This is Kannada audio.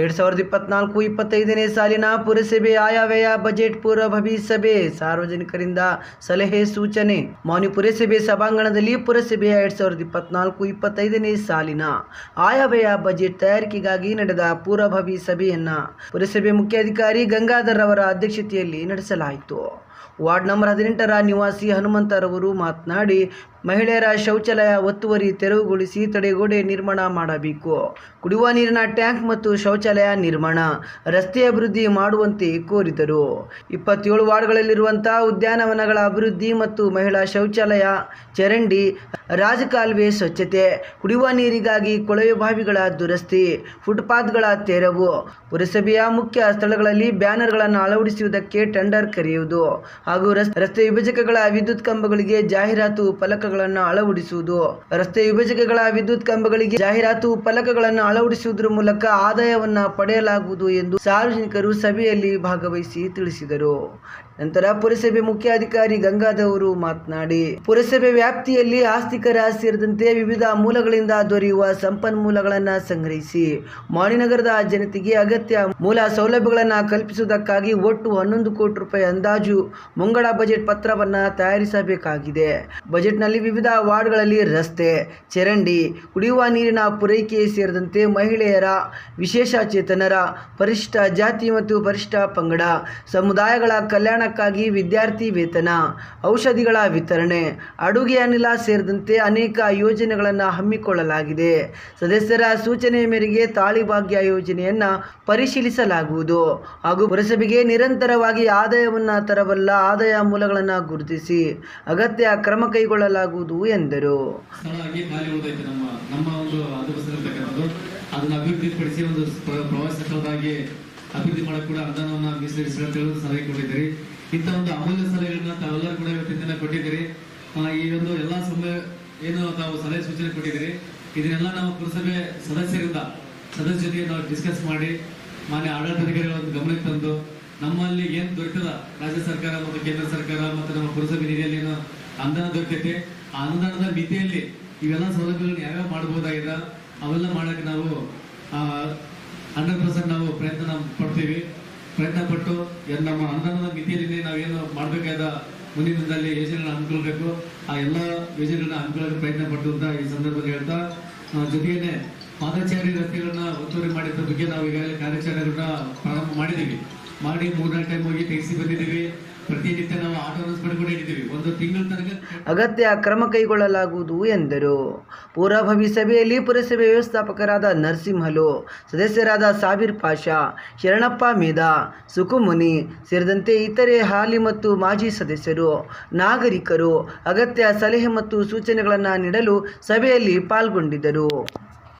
ಎರಡ್ ಸಾವಿರದ ಇಪ್ಪತ್ನಾಲ್ಕು ಇಪ್ಪತ್ತೈದನೇ ಸಾಲಿನ ಪುರಸಭೆ ಆಯವ್ಯಯ ಬಜೆಟ್ ಪೂರ್ವಭವಿ ಸಭೆ ಸಾರ್ವಜನಿಕರಿಂದ ಸಲಹೆ ಸೂಚನೆ. ಮೌನಿ ಪುರಸಭೆ ಸಭಾಂಗಣದಲ್ಲಿ ಪುರಸಭೆಯ ಎರಡ್ ಸಾವಿರದ ಇಪ್ಪತ್ನಾಲ್ಕು ಇಪ್ಪತ್ತೈದನೇ ಸಾಲಿನ ಆಯವ್ಯಯ ಬಜೆಟ್ ತಯಾರಿಕೆಗಾಗಿ ನಡೆದ ಪೂರ್ವಭವಿ ಸಭೆಯನ್ನ ಪುರಸಭೆ ಮುಖ್ಯಾಧಿಕಾರಿ ಗಂಗಾಧರ್ ಅವರ ಅಧ್ಯಕ್ಷತೆಯಲ್ಲಿ ನಡೆಸಲಾಯಿತು. ವಾರ್ಡ್ ನಂಬರ್ ಹದಿನೆಂಟರ ನಿವಾಸಿ ಹನುಮಂತರವರು ಮಾತನಾಡಿ ಮಹಿಳೆಯರ ಶೌಚಾಲಯ ಒತ್ತುವರಿ ತೆರವುಗೊಳಿಸಿ ತಡೆಗೋಡೆ ನಿರ್ಮಾಣ ಮಾಡಬೇಕು. ಕುಡಿಯುವ ನೀರಿನ ಟ್ಯಾಂಕ್ ಮತ್ತು ಶೌಚಾಲಯ ನಿರ್ಮಾಣ, ರಸ್ತೆ ಅಭಿವೃದ್ಧಿ ಮಾಡುವಂತೆ ಕೋರಿದರು. ಇಪ್ಪತ್ತೇಳು ವಾರ್ಡ್ಗಳಲ್ಲಿರುವಂತಹ ಉದ್ಯಾನವನಗಳ ಅಭಿವೃದ್ಧಿ ಮತ್ತು ಮಹಿಳಾ ಶೌಚಾಲಯ, ಚರಂಡಿ, ರಾಜಕಾಲುವೆ ಸ್ವಚ್ಛತೆ, ಕುಡಿಯುವ ನೀರಿಗಾಗಿ ಕೊಳವೆ ಬಾವಿಗಳ ದುರಸ್ತಿ, ಫುಟ್ಪಾತ್ಗಳ ತೆರವು, ಪುರಸಭೆಯ ಮುಖ್ಯ ಸ್ಥಳಗಳಲ್ಲಿ ಬ್ಯಾನರ್ಗಳನ್ನು ಅಳವಡಿಸುವುದಕ್ಕೆ ಟೆಂಡರ್ ಕರೆಯುವುದು ಹಾಗೂ ರಸ್- ರಸ್ತೆ ವಿಭಜಕಗಳ ವಿದ್ಯುತ್ ಕಂಬಗಳಿಗೆ ಜಾಹೀರಾತು ಫಲಕಗಳನ್ನು ಅಳವಡಿಸುವುದು. ರಸ್ತೆ ವಿಭಜಕಗಳ ವಿದ್ಯುತ್ ಕಂಬಗಳಿಗೆ ಜಾಹೀರಾತು ಫಲಕಗಳನ್ನು ಅಳವಡಿಸುವುದರ ಮೂಲಕ ಆದಾಯವನ್ನ ಪಡೆಯಲಾಗುವುದು ಎಂದು ಸಾರ್ವಜನಿಕರು ಸಭೆಯಲ್ಲಿ ಭಾಗವಹಿಸಿ ತಿಳಿಸಿದರು. ನಂತರ ಪುರಸಭೆ ಮುಖ್ಯಾಧಿಕಾರಿ ಗಂಗಾಧವರು ಮಾತನಾಡಿ, ಪುರಸಭೆ ವ್ಯಾಪ್ತಿಯಲ್ಲಿ ಆಸ್ತಿಕರ ಸೇರಿದಂತೆ ವಿವಿಧ ಮೂಲಗಳಿಂದ ದೊರೆಯುವ ಸಂಪನ್ಮೂಲಗಳನ್ನು ಸಂಗ್ರಹಿಸಿ, ಮಾಣಿನಗರದ ಜನತೆಗೆ ಅಗತ್ಯ ಮೂಲ ಸೌಲಭ್ಯಗಳನ್ನು ಕಲ್ಪಿಸುವುದಕ್ಕಾಗಿ ಒಟ್ಟು ಹನ್ನೊಂದು ಕೋಟಿ ರೂಪಾಯಿ ಅಂದಾಜು ಮುಂಗಡ ಬಜೆಟ್ ಪತ್ರವನ್ನು ತಯಾರಿಸಬೇಕಾಗಿದೆ. ಬಜೆಟ್ನಲ್ಲಿ ವಿವಿಧ ವಾರ್ಡ್ಗಳಲ್ಲಿ ರಸ್ತೆ, ಚರಂಡಿ, ಕುಡಿಯುವ ನೀರಿನ ಪೂರೈಕೆ ಸೇರಿದಂತೆ ಮಹಿಳೆಯರ ವಿಶೇಷ ಚೇತನರ ಪರಿಷ್ಠ ಜಾತಿ ಮತ್ತು ಪರಿಷ್ಠ ಪಂಗಡ, ಸಮುದಾಯಗಳ ಕಲ್ಯಾಣಕ್ಕಾಗಿ ವಿದ್ಯಾರ್ಥಿ ವೇತನ, ಔಷಧಿಗಳ ವಿತರಣೆ, ಅಡುಗೆ ಅನಿಲ ಸೇರಿದಂತೆ ಅನೇಕ ಯೋಜನೆಗಳನ್ನು ಹಮ್ಮಿಕೊಳ್ಳಲಾಗಿದೆ. ಸದಸ್ಯರ ಸೂಚನೆ ಮೇರೆಗೆ ತಾಳಿಭಾಗ್ಯ ಯೋಜನೆಯನ್ನು ಪರಿಶೀಲಿಸಲಾಗುವುದು. ಹಾಗೂ ಪುರಸಭೆಗೆ ನಿರಂತರವಾಗಿ ಆದಾಯವನ್ನು ತರಬಲ್ಲ ಆದಾಯ ಮೂಲಗಳನ್ನು ಗುರುತಿಸಿ ಅಗತ್ಯ ಕ್ರಮ ಕೈಗೊಳ್ಳಲಾಗುವುದು ಎಂದರು. ಅದನ್ನ ಅಭಿವೃದ್ಧಿಪಡಿಸಿ ಒಂದು ಪ್ರ- ಪ್ರವಾಸ ಸ್ಥಳದಾಗಿ ಅಭಿವೃದ್ಧಿ ಮಾಡಕ್ಕೆ ಕೂಡ ಅನುದಾನವನ್ನು ಮೀಸಲಿರಿಸಿ ಅಂತ ಹೇಳಿ ಸಲಹೆ ಕೊಟ್ಟಿದ್ದೀರಿ. ಇಂಥ ಒಂದು ಅಮೂಲ್ಯ ಸಲಹೆಗಳನ್ನ ತಾವೆಲ್ಲರೂ ಕೂಡ ಇವತ್ತಿನ ಕೊಟ್ಟಿದ್ದೀರಿ. ಈ ಒಂದು ಎಲ್ಲಾ ಸಮಯ ಏನು ತಾವು ಸಲಹೆ ಸೂಚನೆ ಕೊಟ್ಟಿದ್ದೀರಿ, ಇದನ್ನೆಲ್ಲ ನಾವು ಪುರಸಭೆ ಸದಸ್ಯರಿಂದ ಸದಸ್ಯ ಜೊತೆಗೆ ನಾವು ಡಿಸ್ಕಸ್ ಮಾಡಿ, ಮಾನ್ಯ ಆಡಳಿತಾಧಿಕಾರಿಗಳ ಒಂದು ಗಮನಕ್ಕೆ ತಂದು, ನಮ್ಮಲ್ಲಿ ಏನು ದೊರೆತದ ರಾಜ್ಯ ಸರ್ಕಾರ ಮತ್ತು ಕೇಂದ್ರ ಸರ್ಕಾರ ಮತ್ತು ನಮ್ಮ ಪುರಸಭೆ ನಿಧಿಯಲ್ಲಿ ಏನು ಅನುದಾನ ದೊರಕೈತೆ, ಆ ಅನುದಾನದ ಮಿತಿಯಲ್ಲಿ ಇವೆಲ್ಲ ಸೌಲಭ್ಯಗಳನ್ನ ಯಾವ್ಯಾವ ಮಾಡಬಹುದಾಗಿದೆ, ಅವೆಲ್ಲ ಮಾಡಕ್ಕೆ ನಾವು ಹಂಡ್ರೆಡ್ ಪರ್ಸೆಂಟ್ ನಾವು ಪ್ರಯತ್ನ ಪಡ್ತೀವಿ. ಪ್ರಯತ್ನ ಪಟ್ಟು ನಮ್ಮ ಅನುದಾನದ ಮಿತಿಯಲ್ಲಿ ನಾವೇನು ಮಾಡಬೇಕಾದ ಮುಂದಿನ ದಿನದಲ್ಲಿ ಯೋಜನೆಗಳನ್ನ ಹಮ್ಮಿಕೊಳ್ಬೇಕು. ಆ ಎಲ್ಲ ಯೋಜನೆಗಳನ್ನ ಹಮ್ಮಿಕೊಳ್ಳಕ್ಕೆ ಪ್ರಯತ್ನ ಪಟ್ಟು ಅಂತ ಈ ಸಂದರ್ಭದಲ್ಲಿ ಹೇಳ್ತಾ ಜೊತೆಗೇನೆ ಪಾದಚಾರಿ ರಸ್ತೆಗಳನ್ನ ಒತ್ತುವರಿ ಮಾಡಿದ ಬಗ್ಗೆ ನಾವು ಈಗಾಗಲೇ ಕಾರ್ಯಾಚರಣೆಗಳನ್ನ ಪ್ರಾರಂಭ ಮಾಡಿದ್ದೀವಿ. ಮಾಡಿ ಮೂರ್ನಾಲ್ಕು ಟೈಮ್ ಹೋಗಿ ತೆಗೆಸಿ ಬಂದಿದ್ದೀವಿ. ಅಗತ್ಯ ಕ್ರಮ ಕೈಗೊಳ್ಳಲಾಗುವುದು ಎಂದರು. ಪೂರ್ವಭವಿ ಸಭೆಯಲ್ಲಿ ಪುರಸಭೆ ವ್ಯವಸ್ಥಾಪಕರಾದ ನರಸಿಂಹಲು, ಸದಸ್ಯರಾದ ಸಾಬೀರ್ ಪಾಷಾ, ಶರಣಪ್ಪ ಮೇಧಾ, ಸುಕುಮುನಿ ಸೇರಿದಂತೆ ಇತರೆ ಹಾಲಿ ಮತ್ತು ಮಾಜಿ ಸದಸ್ಯರು, ನಾಗರಿಕರು ಅಗತ್ಯ ಸಲಹೆ ಮತ್ತು ಸೂಚನೆಗಳನ್ನು ನೀಡಲು ಸಭೆಯಲ್ಲಿ ಪಾಲ್ಗೊಂಡಿದ್ದರು.